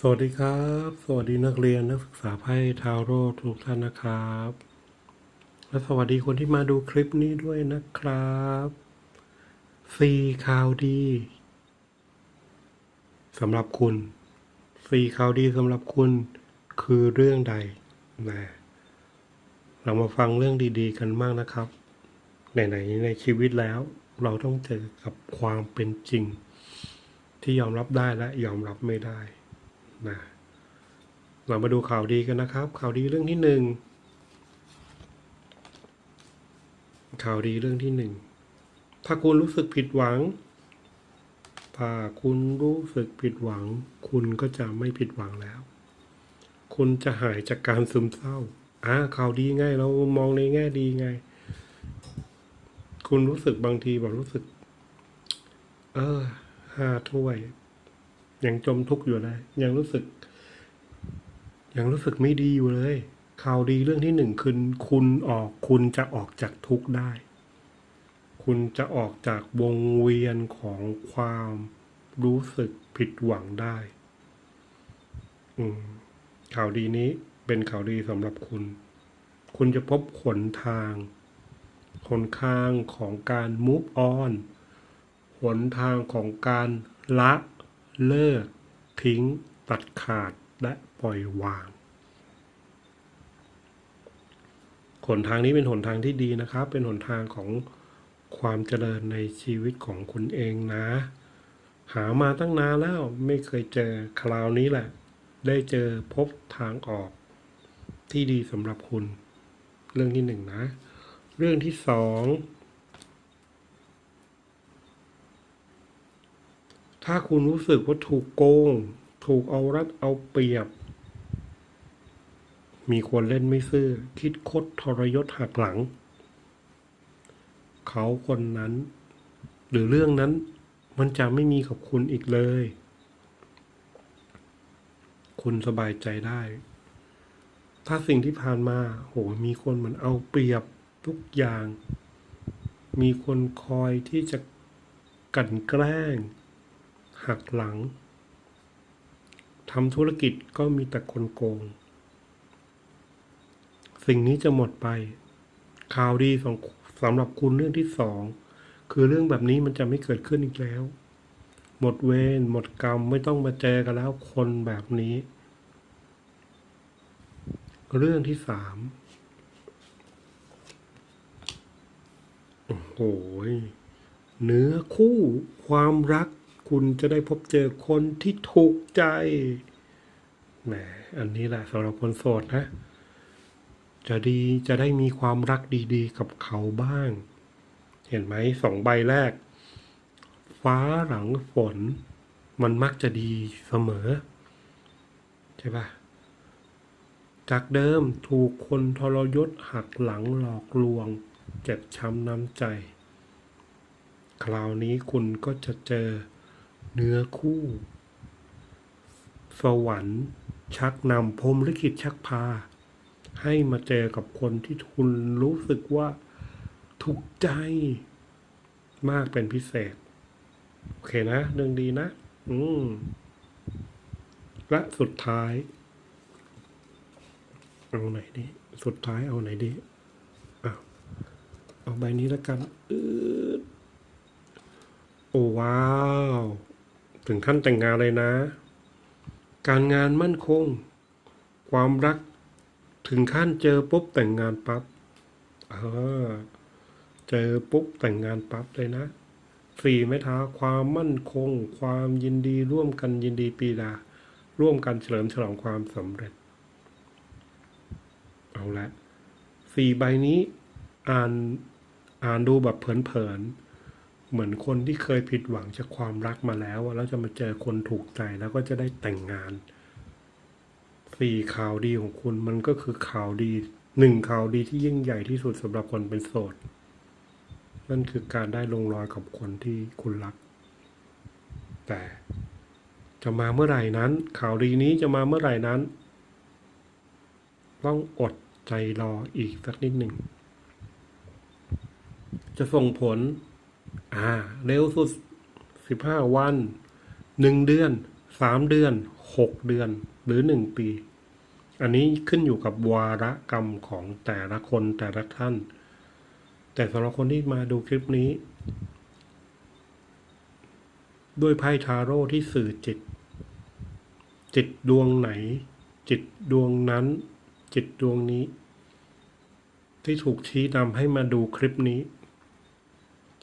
สวัสดีครับ สวัสดีนักเรียนนักศึกษาไพ่ทาวโร่ทุกท่านนะครับ และสวัสดีคนที่มาดูคลิปนี้ด้วยนะครับสี่ข่าวดีสำหรับคุณสี่ข่าวดีสำหรับคุณคือเรื่องใดนะเรามาฟังเรื่องดีๆ กันมากนะครับไหนๆในชีวิตแล้ว เราต้องเจอกับความเป็นจริง ที่ยอมรับได้และยอมรับไม่ได้ นะเรามาดูข่าวดีกันนะครับ ข่าวดีเรื่องที่หนึ่งข่าวดีเรื่องที่หนึ่งถ้าคุณรู้สึกผิดหวัง ถ้าคุณรู้สึกผิดหวัง คุณก็จะไม่ผิดหวังแล้ว คุณจะหายจากการซึมเศร้าอ่าข่าวดีไงเรามองในแง่ดีไง คุณรู้สึกบางทีแบบรู้สึก เออห้าถ้วย ยังจมทุกข์อยู่เลยยังรู้สึก ยังรู้สึกไม่ดีอยู่เลย ข่าวดีเรื่องที่หนึ่งคือคุณออกคุณจะออกจากทุกข์ได้ คุณจะออกจากวงเวียนของความรู้สึกผิดหวังได้ อืม ข่าวดีนี้เป็นข่าวดีสำหรับคุณ คุณจะพบหนทางหนทางของการ move on หนทางของการละ เลิก ทิ้ง ตัดขาดและปล่อยวาง หนทางนี้เป็นหนทางที่ดีนะครับ เป็นหนทางของความเจริญในชีวิตของคุณเองนะ หามาตั้งนานแล้วไม่เคยเจอคราวนี้แหละ ได้เจอพบทางออก ที่ดีสำหรับคุณ เรื่องที่หนึ่งนะ เรื่องที่สอง ถ้าคุณรู้สึกว่าถูกโกง ถูกเอารัดเอาเปรียบ มีคนเล่นไม่ซื่อ คิดคดทรยศหักหลัง เขาคนนั้น หรือเรื่องนั้นมันจะไม่มีกับคุณอีกเลย คุณสบายใจได้ ถ้าสิ่งที่ผ่านมา โห มีคนเหมือนเอาเปรียบทุกอย่าง มีคนคอยที่จะกลันแกล้ง หักหลังทำธุรกิจก็มีแต่คนโกง สิ่งนี้จะหมดไป ข่าวดีสำสำหรับคุณเรื่องที่สอง คือเรื่องแบบนี้มันจะไม่เกิดขึ้นอีกแล้ว หมดเวรหมดกรรมไม่ต้องมาเจอกันแล้วคนแบบนี้ เรื่องที่สามโอ้โหเนื้อคู่ความรัก คุณจะได้พบเจอคนที่ถูกใจแหมอันนี้แหละสำหรับคนโสดนะ จะดีจะได้มีความรักดีๆ กับเขาบ้าง เห็นไหมสองใบแรก ฟ้าหลังฝน มันมักจะดีเสมอ ใช่ปะจากเดิมถูกคนทรยศหักหลังหลอกลวง เจ็บช้ำน้ำใจ คราวนี้คุณก็จะเจอ เนื้อคู่ สวรรค์ชักนำพรมลิขิตชักพา ให้มาเจอกับคนที่คุณรู้สึกว่าถูกใจมากเป็นพิเศษ โอเคนะ เรื่องดีนะ อืม และสุดท้าย เอาไหนดี สุดท้ายเอาไหนดีอ้าเอาใบนี้แล้วกัน อืดโอ้ว้าว ถึงขั้นแต่งงานเลยนะ การงานมั่นคง ความรัก ถึงขั้นเจอปุ๊บแต่งงานปั๊บเจอปุ๊บแต่งงานปั๊บเลยนะสี่ไม้เท้าความมั่นคง ความยินดีร่วมกันยินดีปีดา ร่วมกันเฉลิมฉลองความสำเร็จ เอาละสี่ใบนี้อ่านอ่านดูแบบเผินๆ เหมือนคนที่เคยผิดหวังจากความรักมาแล้วแล้วจะมาเจอคนถูกใจแล้วก็จะได้แต่งงานสี่ข่าวดีของคุณมันก็คือข่าวดีหนึ่งข่าวดีที่ยิ่งใหญ่ที่สุดสำหรับคนเป็นโสด นั่นคือการได้ลงรอยกับคนที่คุณรัก แต่จะมาเมื่อไหร่นั้น ข่าวดีนี้จะมาเมื่อไหร่นั้น ต้องอดใจรออีกสักนิดหนึ่ง จะส่งผล อ่า เร็วสุดสิบห้าวันหนึ่งเดือนสามเดือนหกเดือนหรือหนึ่งปี อันนี้ขึ้นอยู่กับวาระกรรมของแต่ละคนแต่ละท่าน แต่สำหรับคนที่มาดูคลิปนี้ ด้วยไพ่ทาโร่ที่สื่อจิต จิตดวงไหน จิตดวงนั้น จิตดวงนี้ ที่ถูกชี้นำให้มาดูคลิปนี้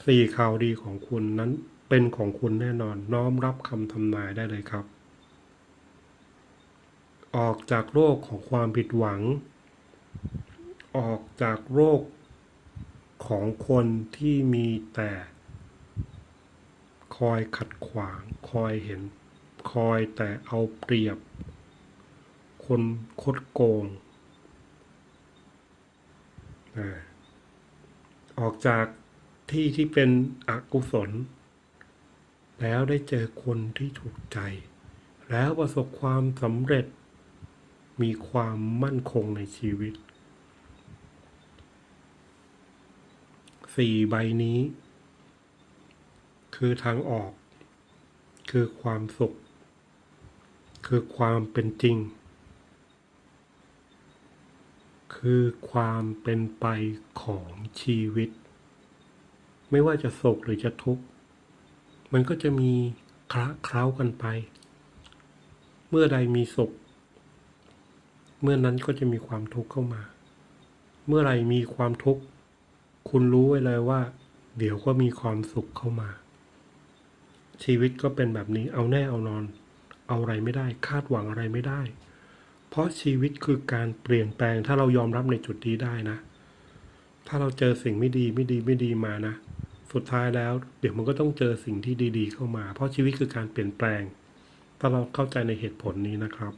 สี่ข่าวดีของคุณนั้นเป็นของคุณแน่นอนน้อมรับคำทำนายได้เลยครับ ออกจากโรคของความผิดหวัง ออกจากโรคของคนที่มีแต่ คอยขัดขวาง คอยเห็น คอยแต่เอาเปรียบ คนคดโกงออกจาก ที่ที่เป็นอกุศล แล้วได้เจอคนที่ถูกใจ แล้วประสบความสำเร็จ มีความมั่นคงในชีวิตสี่ใบนี้ คือทางออก คือความสุข คือความเป็นจริง คือความเป็นไปของชีวิต ไม่ว่าจะสุขหรือจะทุกข์ มันก็จะมีคละเคล้ากันไป เมื่อใดมีสุข เมื่อนั้นก็จะมีความทุกข์เข้ามา เมื่อไรมีความทุกข์ คุณรู้ไว้เลยว่า เดี๋ยวก็มีความสุขเข้ามา ชีวิตก็เป็นแบบนี้เอาแน่เอานอน เอาอะไรไม่ได้ คาดหวังอะไรไม่ได้ เพราะชีวิตคือการเปลี่ยนแปลงถ้าเรายอมรับในจุดนี้ได้นะถ้าเราเจอสิ่งไม่ดีไม่ดีไม่ดีมานะ สุดท้ายแล้ว เดี๋ยวมันก็ต้องเจอสิ่งที่ดี ๆ เข้ามา เพราะชีวิตคือการเปลี่ยนแปลง ถ้าเราเข้าใจในเหตุผลนี้นะครับ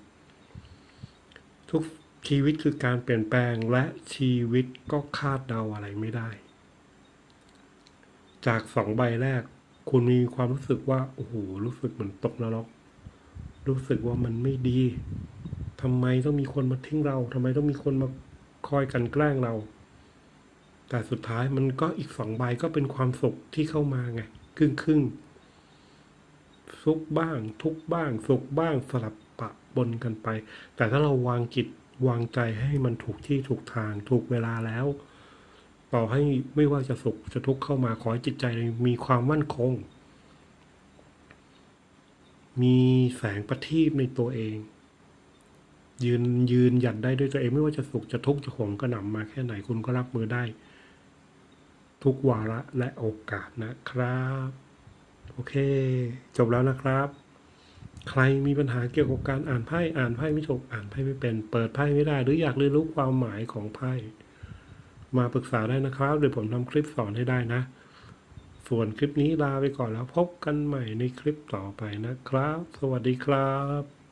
ทุกชีวิตคือการเปลี่ยนแปลงและชีวิตก็คาดเดาอะไรไม่ได้ จากสองใบแรก คุณมีความรู้สึกว่าโอ้โหรู้สึกเหมือนตกนรก รู้สึกว่ามันไม่ดีทำไมต้องมีคนมาทิ้งเราทำไมต้องมีคนมาคอยกันแกล้งเรา แต่สุดท้ายมันก็อีกสองใบก็เป็นความสุขที่เข้ามาไงครึ่งครึ่งสุขบ้าง ทุกบ้าง สุขบ้างสลับปะปนกันไป แต่ถ้าเราวางจิตวางใจให้มันถูกที่ถูกทาง ถูกเวลาแล้ว ต่อให้ไม่ว่าจะสุขจะทุกข์เข้ามาขอให้จิตใจมีความมั่นคง มีแสงประทีปในตัวเอง ยืนยืนหยัดได้ด้วยตัวเองไม่ว่าจะสุขจะทุกข์จะโหมกระหน่ำมาแค่ไหนคุณก็รับมือได้ ทุกวาระและโอกาสนะครับ โอเค จบแล้วนะครับ ใครมีปัญหาเกี่ยวกับการอ่านไพ่อ่านไพ่ไม่ถูกอ่านไพ่ไม่เป็น เปิดไพ่ไม่ได้ หรืออยากเรียนรู้ความหมายของไพ่มาปรึกษาได้นะครับเดี๋ยวผมทำคลิปสอนให้ได้นะ ส่วนคลิปนี้ลาไปก่อนแล้วพบกันใหม่ในคลิปต่อไปนะครับ สวัสดีครับ